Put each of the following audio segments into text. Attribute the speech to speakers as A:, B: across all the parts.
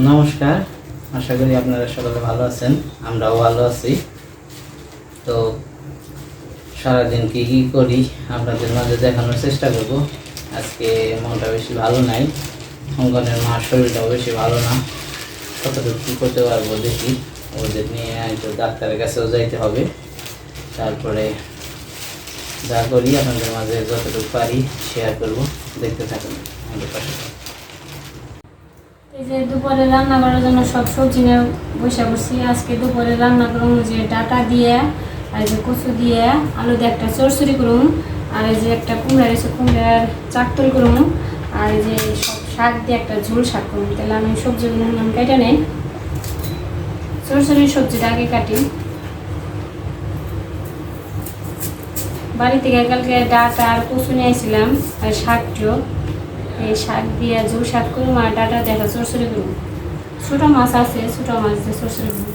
A: নমস্কার। আশা করি আপনারা সকলে ভালো আছেন, আমরাও ভালো আছি। তো সারাদিন কি কি করি আপনাদের মাঝে দেখানোর চেষ্টা করব। আজকে মনটা বেশি ভালো নাই, অঙ্গনের মার শরীরটাও বেশি ভালো না। কতটুকু কী করতে পারব দেখি, ওদের নিয়ে একটু ডাক্তারের কাছেও যাইতে হবে। তারপরে যা করি আপনাদের মাঝে যতটুকু পারি শেয়ার করব, দেখতে থাকুন আমাদের পাশে।
B: যে দুপুরে রান্না করার জন্য সব সবজি নিয়ে বসে বসছি আজকে দুপুরে রান্না করুন যে ডাটা দিয়ে, আর এই যে কচু দিয়ে, আলু দিয়ে একটা চরচুরি করুন আর এই যে একটা কুমড়া রয়েছে কুমড়ার চাকতল করুন আর এই যে সব শাক দিয়ে একটা ঝোল শাক করুন তাহলে আমি সবজিগুলো নাম কেটে নেই। চরচুরির সবজিটা আগে কাটি। বাড়ি থেকে কালকে ডাটা আর কচু নিয়ে আসছিলাম আর শাকটিও। এই শাক দিয়ে ঝোল শাক করুম আর ডাটা দেখা চরচড়ি করুম ছোটো মাছ আছে, ছোটো মাছ দিয়ে চরচড়ি করুম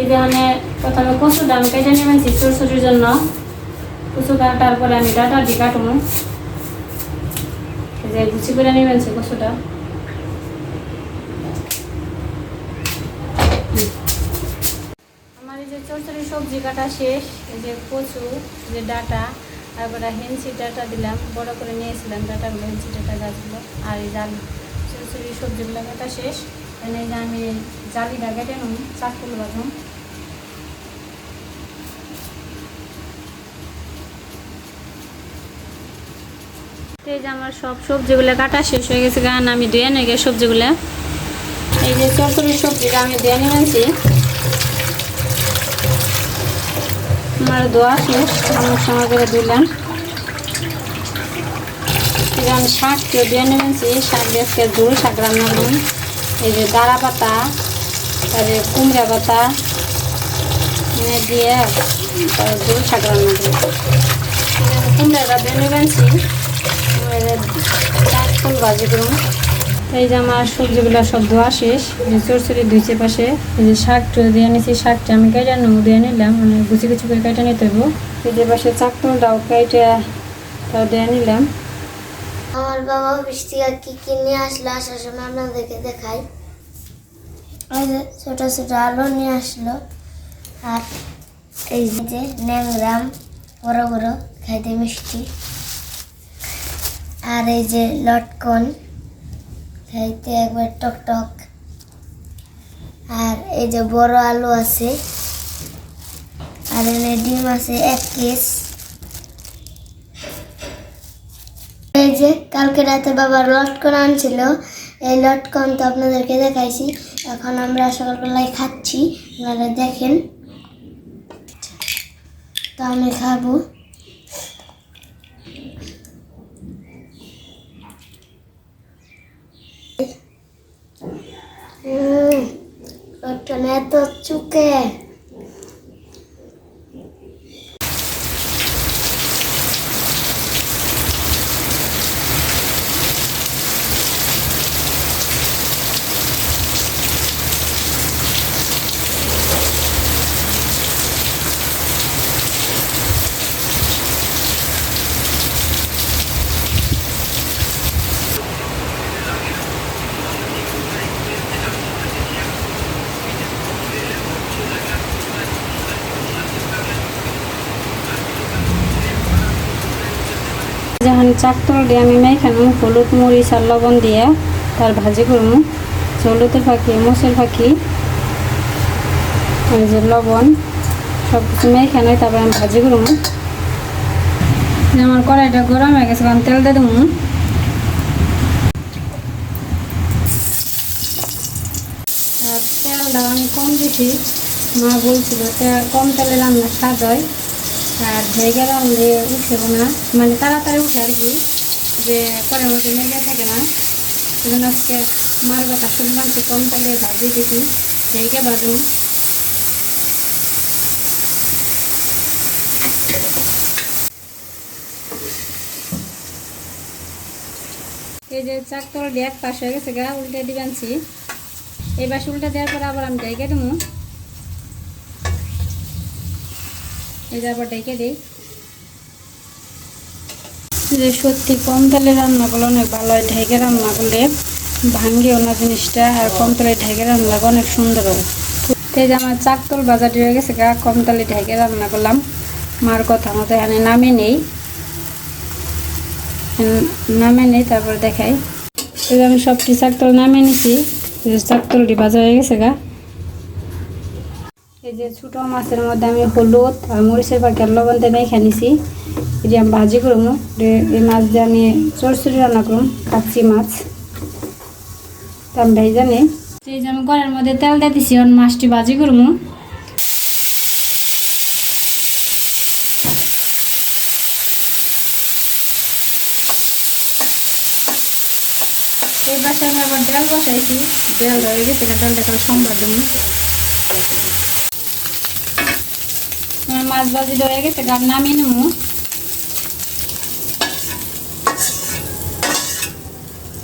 B: এই ধরনের প্রথমে কচু ডাল কেটে নেমেছি চরচড়ির জন্য। কচু কাটার পরে আমি ডাটা দিয়ে এই যে গুছি করে নেমেছি কচুটা আমার এই যে চরচড়ি সবজি কাটা শেষ যে কচু যে ডাটা তারপরে হেন্সি ডাটা দিলাম, বড় করে নিয়েছিলাম ডাটাগুলো, হেন্সি ডাটা গাছগুলো, আর এই জাল চরচড়ি সবজিগুলো কাটা শেষ। এই যে আমি জালিটা কেটে নুন চাকুল বাঁধুন। এই যে আমার সব সবজিগুলো কাটা শেষ হয়ে গেছে কারণ আমি ধুয়ে নিয়ে গেছি সবজিগুলো। এই যে চরচড়ির সবজিটা আমি ধুয়ে নিয়ে আমার দোয়া শেষ। আমার সময় করে দিলাম আমি শাক দিয়ে নেমেছি শাক দিয়ে আজকে ঝোল শাক রান্না করুন। এই যে দাঁড়া পাতা, তারপরে কুমড়া পাতা দিয়ে তারপর ঝোল শাক রান্না করুন। কুমড়াটা দিয়ে নেবেছি ফুল ভাজি করুন। এই যে আমার সবজিগুলো সব ধোয়া শেষ, এই যে চরচড়ি ধুইছে পাশে, এই যে শাকটা দিয়ে নিয়েছি শাকটা আমি কেটে নেব দিয়ে নিলাম মানে গুছি গুছি করে কেটে নিতে হব এই যে পাশে চাকনটাও কেটে তাও দিয়ে নিলাম।
C: আমার বাবা অফিস থেকে কি কি নিয়ে আসলো আসার সময় আপনাদেরকে দেখাই। ওই যে ছোট ছোট আলু নিয়ে আসলো, আর এই যে ন্যাংরাম বড় বড়, খাইতে মিষ্টি। আর এই যে লটকন। খাইতে একবার টক টক। আর এই যে বড় আলু আছে, আর এনে ডিম আছে এক কেস। এই যে কালকে রাতে বাবা লটকন আনছিল, এই লটকন তো আপনাদেরকে দেখাইছি। এখন আমরা সকালবেলায় খাচ্ছি, আপনারা দেখেন। তো আমি খাব। উম, লটকন এত চুকে।
B: যখন চাকতল দিয়ে আমি মেখানো হলুদ মরিচ আর লবণ দিয়ে তার ভাজি করব হলুদের পাখি মসুর পাখি যে লবণ সব কিছু মেখানো তারপরে আমি ভাজি করব আমার কড়াইটা গরম হয়ে গেছে কারণ তেল দিয়ে দেবো তেলটা আমি কম দিছি, মা বলছিল তেল কম তেলে রান্না স্বাদ হয়। আর ভেগে রান্নলে উঠে না। মানে তাড়াতাড়ি উঠে আর কি, যে পরের মতো লেগে থাকে না। সেজন্য আজকে মার কথা শুনলাম যে কম তেলে ভাজি দিবি। ভেগে বাজুন এই যে চাকতল এক পাশ হয়ে গেছে গা, উল্টে দিবানছি এই পাশে উল্টে দেওয়ার পর আবার আমি জায়গা দেবো। যে আবার ডেকে দিই। যে সত্যি কম তেলে রান্না করলে অনেক ভালো হয়, ঢেকে রান্না করলে ভাঙ্গিও না জিনিসটা, আর কম তেলে ঢেকে রান্না অনেক সুন্দর হয়। এই যে আমার চাকতল বাজার হয়ে গেছে গা, কম তেলে ঢেকে রান্না করলাম। মার কথা মতো এখানে নামে নেই। নামে নেই, তারপর দেখাই। এই যে আমি সবটি চাকতল নামে নিছি। চাকতলটি বাজার হয়ে গেছে গা। এই যে ছোটো মাছের মধ্যে আমি হলুদ আর মরিচের পাখি আর লবণ দিয়ে মেখে নিছি। আমি ভাজি করব। এই মাছ দিয়ে আমি চরচুরি রান্না করুম কাচ্চি মাছ। তো আমি ভাই জানি। এই যে আমি ঘরের মধ্যে তেল দিয়ে দিছি, এখন মাছটি ভাজি করব। এই পাশে আমি আবার ডাল বসাইছি। ডাল হয়ে গেছে ডালটা দেবো। আমার মাছ ভাজি হয়ে গেছে গাব নামিয়ে নেব।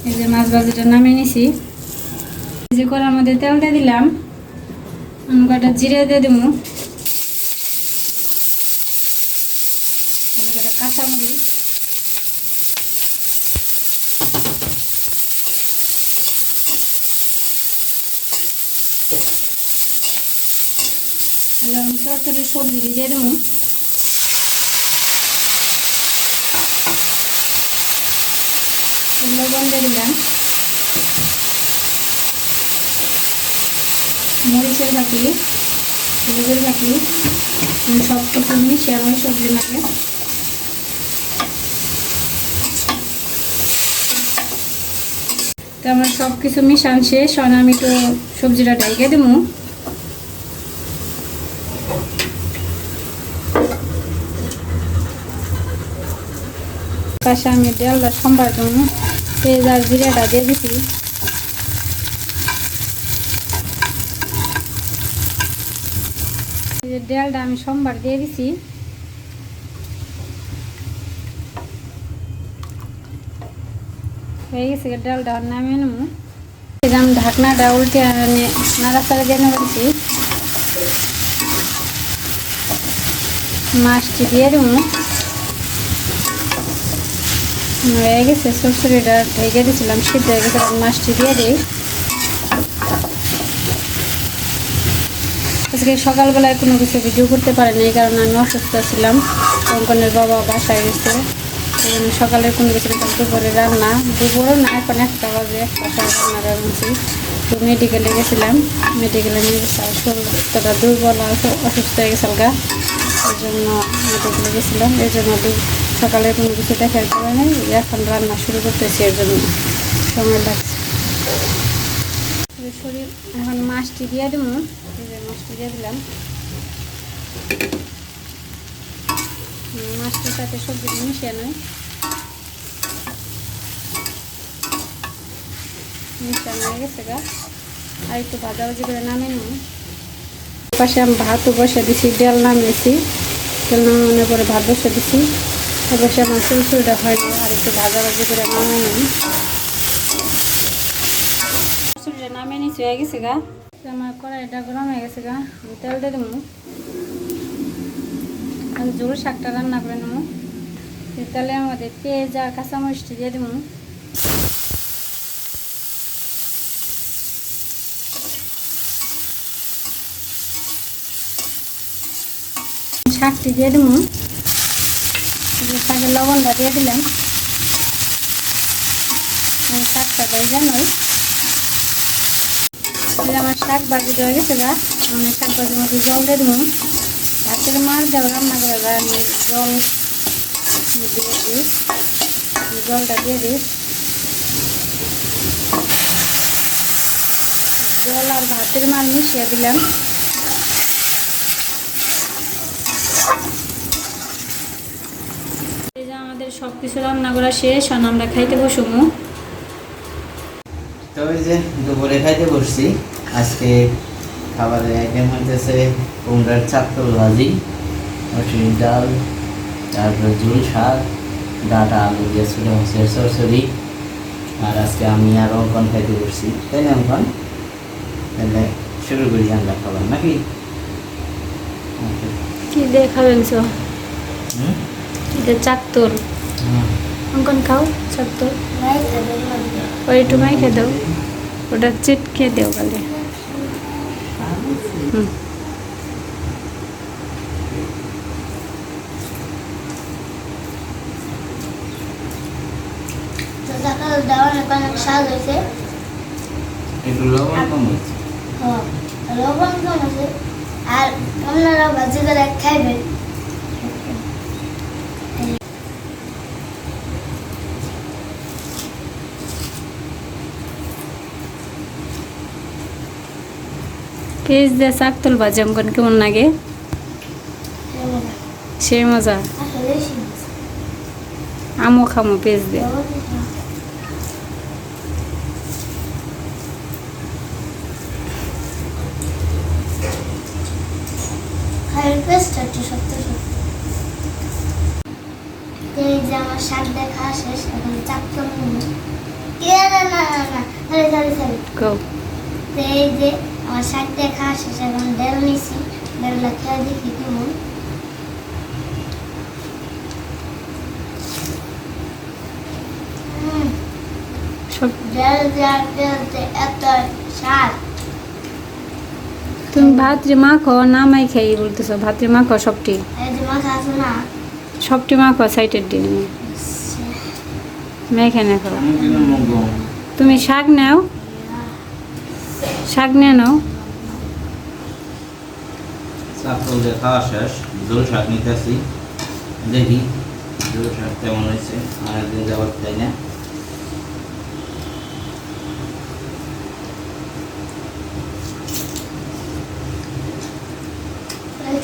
B: এই যে মাছ ভাজিটা নামিয়ে নিছি। যে করার মধ্যে তেল দিয়ে দিলাম কটা জিরে দিয়ে দেবো। কাঁচামরিচ। তাহলে আমি সরাসরি সবজি দিয়ে দেবো। লবণ দিয়ে দিলাম। মরিচের বাটি, হলুদের বাটি সব কিছু মিশিয়ে আমি সবজি লাগে তো আমার সব কিছু মিশান শেষ আমি একটু সবজিটা ডাইকে দেবো। পাশে আমি ডালটা সম্বার জন্য পেঁয়াজ আর জিরাটা দিয়ে দিছি ডালটা আমি সোমবার দিয়ে দিছি। হয়ে গেছে ডালটা নামিয়ে নেব। আমি ঢাকনাটা উল্টে নাড়াচাড়া দিয়ে নেবেছি মাছটি দিয়ে দেবো। হয়ে গেছে সরষেটা ঢেকে দিয়েছিলাম, সিদ্ধ হয়ে গেছে মাছটি দিয়ে দিই। আজকে সকালবেলায় কোনো কিছু ভিডিও করতে পারিনি, এই কারণে আমি অসুস্থ ছিলাম। কঙ্কনের বাবা বাসায় গেছে, এই জন্য সকালে কোনো কিছু দুপুরে রান্না। দুপুরও না, এখন একটা বাজে একটা রান্না রাখছি তো মেডিকেলে গেছিলাম মেডিকেলে নিয়ে গেছে শরীরটা দুর্বল, অসুস্থ হয়ে গেছে গা এই জন্য মেডিকেলে গেছিলাম, এই জন্য সকালে কোনো কিছু দেখার নেই, এখন রান্না শুরু করতেছি, এর জন্য সময় লাগছে। শরীর, এখন মাছটি দিয়ে দেবো মাছটি দিয়ে দিলাম। মাছটির সাথে সবজি মিশিয়ে নয় মিশানো গেছে গা। আর একটু ভাজাভাজি করে নেব পাশে আমি ভাতও বসে দিছি, ডাল নামিয়েছি। ডাল নামানোর পরে ভাত বসে দিছি। অবশ্যই আমার চুলচুলটা হয়নি আর একটু ভাজাভাজি করে নামিয়ে নেব চুলটা নামিয়ে নিচে হয়ে গেছে গা। আমার কড়াইটা গরম হয়ে গেছে গা তেল দিয়ে দেবো। আমি জোর শাকটা রান্না করে নেব। তেলের মধ্যে পেঁয়াজ আর কাঁচামরিচটি দিয়ে দেবো। শাকটি দিয়ে দেবো। শাকের লবণটা দিয়ে দিলাম। শাকটা এই যে আমার শাক ভাজি দেওয়া গেছে গা, আমি শাক ভাজির মধ্যে জল দিয়ে দেবো। ভাতের মাছ দেওয়া রান্না করে গা, আমি জল দিয়ে দিই। জলটা দিয়ে দিই। জল আর ভাতের মাছ মিশিয়ে দিলাম এই যে আমাদের সব কিছু রান্না করা শেষ আর আমরা খাইতে বসবো
A: তো ওই যে দুপুরে খাইতে বসছি আজকে খাবারের আইটেম হইতেছে কুমড়ার চাপ্তল ভাজি মসুরির ডাল তারপরে ঝুল শাক ডাটা আলু দিয়ে ছোটো মাছের সরসরি আর আজকে আমি আর অঙ্কন খাইতে বসছি তাই না অঙ্কন তাহলে শুরু করি আমরা খাবার নাকি।
B: কি দেখাবেন সো
A: হুম?
B: এটা চাকতর। অঙ্কন খাও চাকতর
C: নাই তো দেখলাম
B: ওই একটু মাইকে দাও ওটা চিটকে দেও গালে হুম
C: হ্যাঁ আর আপনারা ভাজি করে খাইবেন
B: পেঁয়াজ দিয়ে চাকতল ভাজি অঙ্কন কেমন লাগে? সে মজা। আমও খামো পেঁয়াজ দিয়ে।
C: এই যে আমার শাক দেখা শেষ এখন চাকর না না না সরি সরি সরি এই যে আমার শাক দেখা শেষ এখন ডেল নিছি ডেলটা খেয়ে দেখি কেমন
B: তুমি ভাত যে মাখো না মাই খাই বলতেছো ভাত যে মাখো সবটি সবটি মাখো সাইটের দিন মেখে না খাও।
A: আমি কিন্তু মুখ গরম।
B: তুমি শাক নাও। শাক নিয়ে নাও।
A: চাকল দিয়ে খাওয়া শেষ। শাক নিতেছি দেখি জোর শাক কেমন হয়েছে। অনেকদিন যাবার খাই না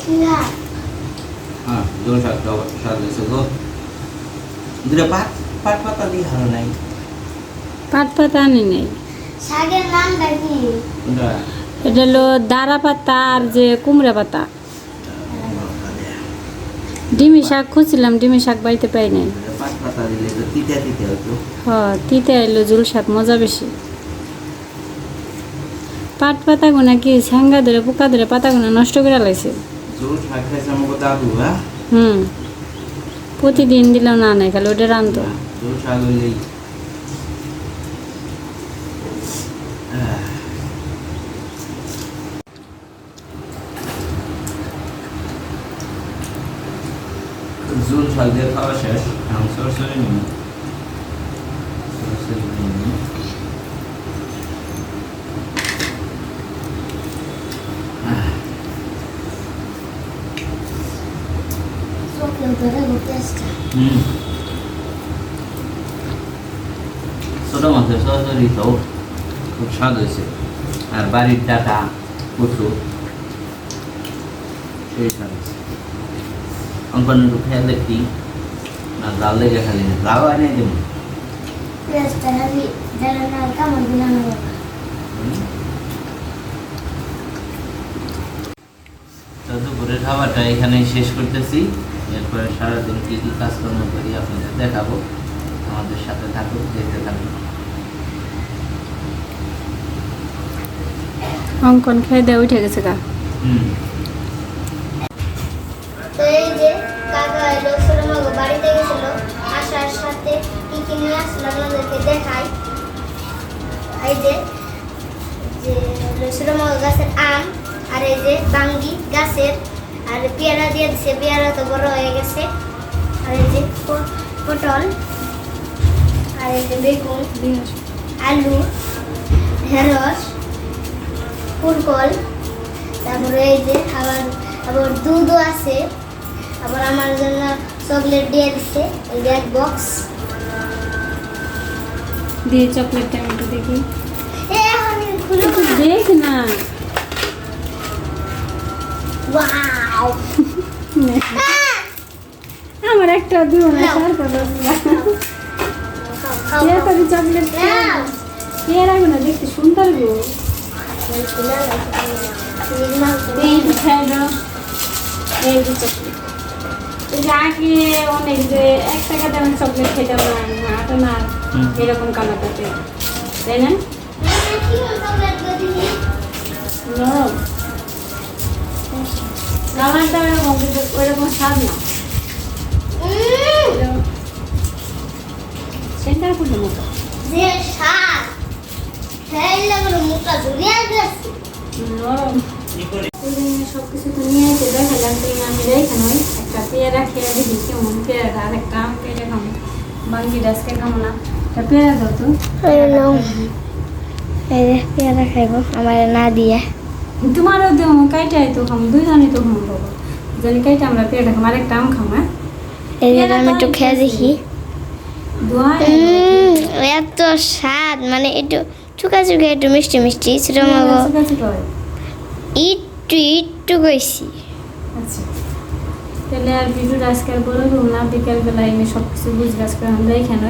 C: কি হয়
A: জোর শাকটা স্বাদ হয়েছে গো। দুটো পাট পাট পাতা দিয়ে ভালো নাই।
B: পাট পাতা আনি নেই।
C: শাকের নামটা কি?
B: এটা হলো দাঁড়া পাতা আর যে কুমড়া পাতা। ডিমি শাক খুঁজছিলাম ডিমি শাক বাড়িতে পাই নাই।
A: পাট পাতা দিলে তো তিতে তিতে
B: হ তিতে এলো জুল শাক মজা বেশি। পাট পাতা গুনা কি স্যাঙ্গা ধরে পোকা ধরে পাতা গুনা নষ্ট করে
A: দাদু হ্যাঁ?
B: হুম। প্রতিদিন দিলাম না নাই খালি ওটা রান্ধতো
A: দিয়ে খাওয়া শেষ এখন ছোটো মাছের সরাসরি তো খুব স্বাদ হয়েছে আর বাড়ির ডাটা কচু সেই স্বাদ লেগে খালি না লাউ আনে দেব
C: পেঁয়াজটা হাবি যারা না কামড় দিলাম না
A: তো দুপুরের খাবারটা এখানেই শেষ করতেছি। এরপরে সারাদিন কী কী কাজকর্ম করি আপনাদের দেখাবো। আমাদের সাথে থাকুন দেখতে থাকুন।
B: অঙ্কন খেয়ে দেয় উঠে গেছে গা।
A: হুম।
C: নিয়ে আসলো আপনাদেরকে দেখাই। এই যে যে সুরমাগো গাছের আম, আর এই যে বাঙ্গি গাছের, আর পেয়ারা দিয়ে দিছে, পেয়ারা তো বড় হয়ে গেছে। আর এই যে পটল, আর এই যে বেগুন, আলু, ঢেঁড়স, ফুলকল, তারপরে এই যে আবার আবার দুধও আছে। আবার আমার জন্য চকলেট দিয়ে দিচ্ছে এই যে এক বক্স।
B: দিয়ে চকলেটটা আমি দেখি। দেখ না।
C: ওয়াও।
B: আমার একটা দিও না
C: নাও।
B: তার কথা
C: খাও, খাও,
B: কে
C: খাও।
B: চকলেট। কে রাখবে না দেখতে সুন্দর গো।
C: এই রাখো,
B: খাই এই চকলেট। আগে অনেক যে এক টাকা দামের চকলেট খেতাম না। না
A: হুম।
B: এরকম কালারটাতে তাই না? নরম কালারটা ওরকম ওইরকম স্বাদ না পেয়ারা দাও তো
C: এই যে পেয়ারা খাইব আমার না দিয়ে
B: তোমারও দেও কাইটাই তো খাব বাবা জানি কাইটা আমরা পেয়ারা খাব আর একটা আম খাব হ্যাঁ
C: এই যে আমি একটু এত স্বাদ মানে একটু চুকা চুকা একটু মিষ্টি মিষ্টি ছোট মাগো একটু একটু কইছি
B: আচ্ছা তাহলে আর ভিডিওটা আজকে আর বলে না বিকেলবেলা এনে সব কিছু বুঝ গাছ করে আমরা এখানে